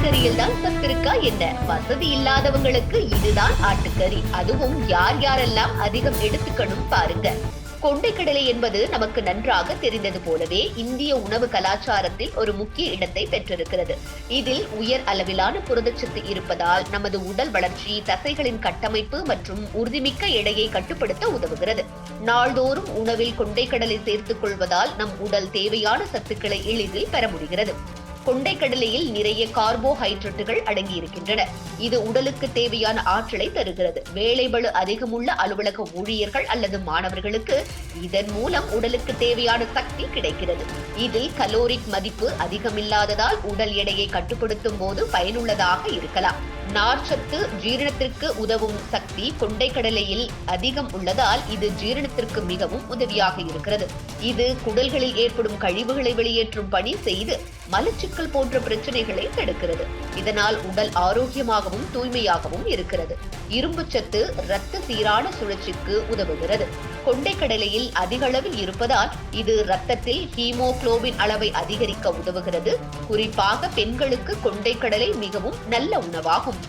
ஆட்டுக்கறியில் தான் சத்திருக்கா என்ன? வசதி இல்லாதவங்களுக்கு இதுதான் ஆட்டுக்கறி. அதுவும் யார் யாரெல்லாம் அதிகம் எடுத்துக்கணும் பாருங்க. கொண்டைக்கடலை என்பது நமக்கு நன்றாக தெரிந்தது போலவே இந்திய உணவு கலாச்சாரத்தில் ஒரு முக்கிய இடத்தை பெற்றிருக்கிறது. இதில் உயர் அளவிலான புரதச்சத்து இருப்பதால் நமது உடல் வளர்ச்சி தசைகளின் கட்டமைப்பு மற்றும் உறுதிமிக்க எடையை கட்டுப்படுத்த உதவுகிறது. நாள்தோறும் உணவில் கொண்டைக்கடலை சேர்த்துக் கொள்வதால் நம் உடல் தேவையான சத்துக்களை எளிதில் பெற முடிகிறது. கொண்டைக்கடலையில் நிறைய கார்போஹைட்ரேட்டுகள் அடங்கி இருக்கின்றன இது உடலுக்கு தேவையான ஆற்றலை தருகிறது. வேலைபளு அதிகமுள்ள அலுவலக ஊழியர்கள் அல்லது மாணவர்களுக்கு இதன் மூலம் உடலுக்கு தேவையான சக்தி கிடைக்கிறது. இதில் கலோரிக் மதிப்பு அதிகமில்லாததால் உடல் எடையை கட்டுப்படுத்தும் போது பயனுள்ளதாக இருக்கலாம். நார்ச்சத்து ஜீரணத்திற்கு உதவும் சக்தி கொண்டைக்கடலையில் அதிகம் உள்ளதால் இது ஜீரணத்திற்கு மிகவும் உதவியாக இருக்கிறது. இது குடல்களில் ஏற்படும் கழிவுகளை வெளியேற்றும் பணி செய்து மலச்சிக்கல் போன்ற பிரச்சனைகளை தடுக்கிறது. இதனால் உடல் ஆரோக்கியமாகவும் தூய்மையாகவும் இருக்கிறது. இரும்புச்சத்து இரத்த சீரான சுழற்சிக்கு உதவுகிறது. கொண்டைக்கடலையில் அதிக அளவில் இருப்பதால் இது ரத்தத்தில் ஹீமோகுளோபின் அளவை அதிகரிக்க உதவுகிறது. குறிப்பாக பெண்களுக்கு கொண்டைக்கடலை மிகவும் நல்ல உணவாகும்.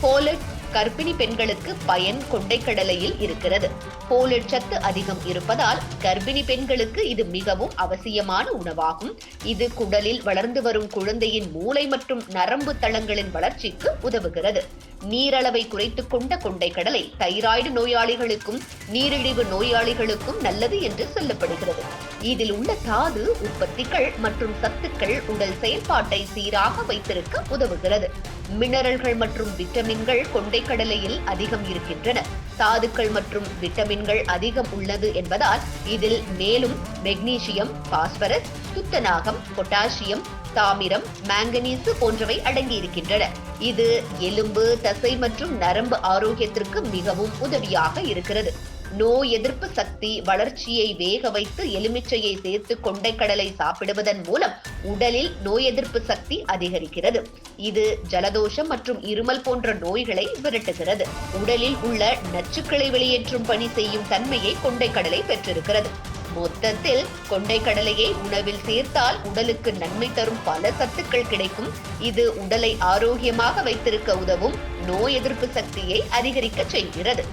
போலட் கர்ப்பிணி பெண்களுக்கு பயன் கொண்டைக்கடலையில் இருக்கிறது. போலட் சத்து அதிகம் இருப்பதால் கர்ப்பிணி பெண்களுக்கு இது மிகவும் அவசியமான உணவாகும். இது குடலில் வளர்ந்து வரும் குழந்தையின் மூளை மற்றும் நரம்பு தளங்களின் வளர்ச்சிக்கு உதவுகிறது. நீரளவை குறைத்துக் கொண்ட கொண்டைக்கடலை தைராய்டு நோயாளிகளுக்கும் நீரிழிவு நோயாளிகளுக்கும் நல்லது என்று சொல்லப்படுகிறது. இதில் உள்ள தாது உற்பத்திகள் மற்றும் சத்துக்கள் உடல் செயல்பாட்டை சீராக வைத்திருக்க உதவுகிறது. மினரல்கள் மற்றும் விட்டமின்கள் கொண்டை கொண்டைக்கடலையில் அதிகம் இருக்கின்றன. தாதுக்கள் மற்றும் விட்டமின்கள் அதிகம் உள்ளது என்பதால் இதில் மேலும் மெக்னீசியம் பாஸ்பரஸ் துத்தநாகம் பொட்டாசியம் தாமிரம் மேங்கனீசு போன்றவை அடங்கியிருக்கின்றன. இது எலும்பு தசை மற்றும் நரம்பு ஆரோக்கியத்திற்கு மிகவும் உதவியாக இருக்கிறது. நோய் எதிர்ப்பு சக்தி வளர்ச்சியை வேக வைத்து எலுமிச்சையை சேர்த்து கொண்டைக்கடலை சாப்பிடுவதன் மூலம் உடலில் நோய் எதிர்ப்பு சக்தி அதிகரிக்கிறது. இது ஜலதோஷம் மற்றும் இருமல் போன்ற நோய்களை விரட்டுகிறது. உடலில் உள்ள நச்சுக்களை வெளியேற்றும் பணி செய்யும் தன்மையை கொண்டைக்கடலை பெற்றிருக்கிறது. மொத்தத்தில் கொண்டைக்கடலையை உணவில் சேர்த்தால் உடலுக்கு நன்மை தரும் பல சத்துக்கள் கிடைக்கும். இது உடலை ஆரோக்கியமாக வைத்திருக்க உதவும் நோய் எதிர்ப்பு சக்தியை அதிகரிக்க செய்கிறது.